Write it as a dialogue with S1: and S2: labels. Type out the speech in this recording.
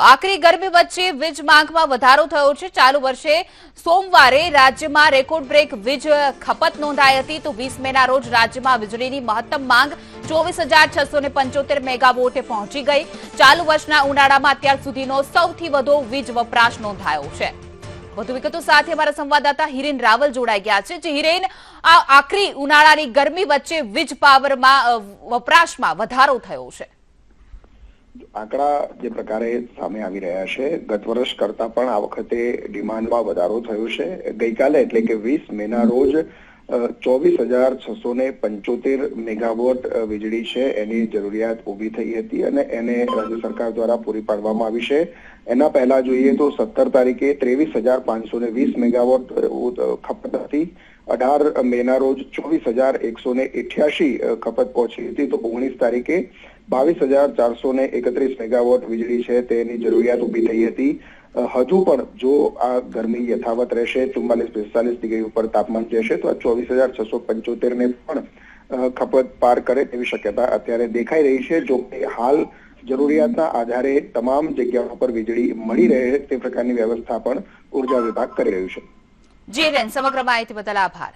S1: તો આકરી ગરમી વચ્ચે વીજ માંગમાં વધારો થયો છે. ચાલુ વર્ષે સોમવારે રાજ્યમાં રેકોર્ડ બ્રેક વીજ ખપત નોંધાઈ હતી તો વીસ મેના રોજ રાજ્યમાં વીજળીની મહત્તમ માંગ ચોવીસ મેગાવોટે પહોંચી ગઈ. ચાલુ વર્ષના ઉનાળામાં અત્યાર સુધીનો સૌથી વધુ વીજ વપરાશ નોંધાયો છે. વધુ વિગતો સાથે અમારા સંવાદદાતા હિરેન રાવલ જોડાઈ ગયા છે. જે હિરેન, આ આખરી ઉનાળાની ગરમી વચ્ચે વીજ પાવરમાં વપરાશમાં વધારો થયો છે.
S2: આંકડા જે પ્રકારે સામે આવી રહ્યા છે, ગત વર્ષ કરતા પણ આ વખતે ડિમાન્ડમાં વધારો થયો છે. ગઈકાલે એટલે કે વીસ મેના રોજ ચોવીસ હજાર છસો ને પંચોતેર મેગાવોટ વીજળી છે. એની જરૂરિયાત ઊભી થઈ હતી અને એને રાજ્ય સરકાર દ્વારા પૂરી પાડવામાં આવી છે. એના પહેલા જોઈએ તો સત્તર તારીખે ત્રેવીસ હજાર પાંચસો ને વીસ મેગાવોટ ખપત હતી. અઢાર મેના રોજ ચોવીસ હજાર એકસો ને અઠ્યાસી ખપત પહોંચી હતી. તો ઓગણીસ તારીખે બાવીસ હજાર ચારસો ને એકત્રીસ મેગાવોટ વીજળી છે તેની જરૂરિયાત ઊભી થઈ હતી. હજુ પણ જો આ ગરમી યથાવત રહેશે, ચુમ્માલીસ પિસ્તાલીસ ડિગ્રી ઉપર તાપમાન જશે, તો આ ચોવીસ હજાર છસો પંચોતેર ને પણ ખપત પાર કરે તેવી શક્યતા અત્યારે દેખાઈ રહી છે. જો કે હાલ જરૂરિયાતના આધારે તમામ જગ્યાઓ પર વીજળી મળી રહે તે પ્રકારની વ્યવસ્થા પણ ઊર્જા વિભાગ કરી રહ્યું છે.
S1: જી હિરેન સમગ્ર માહિતી બદલ આભાર.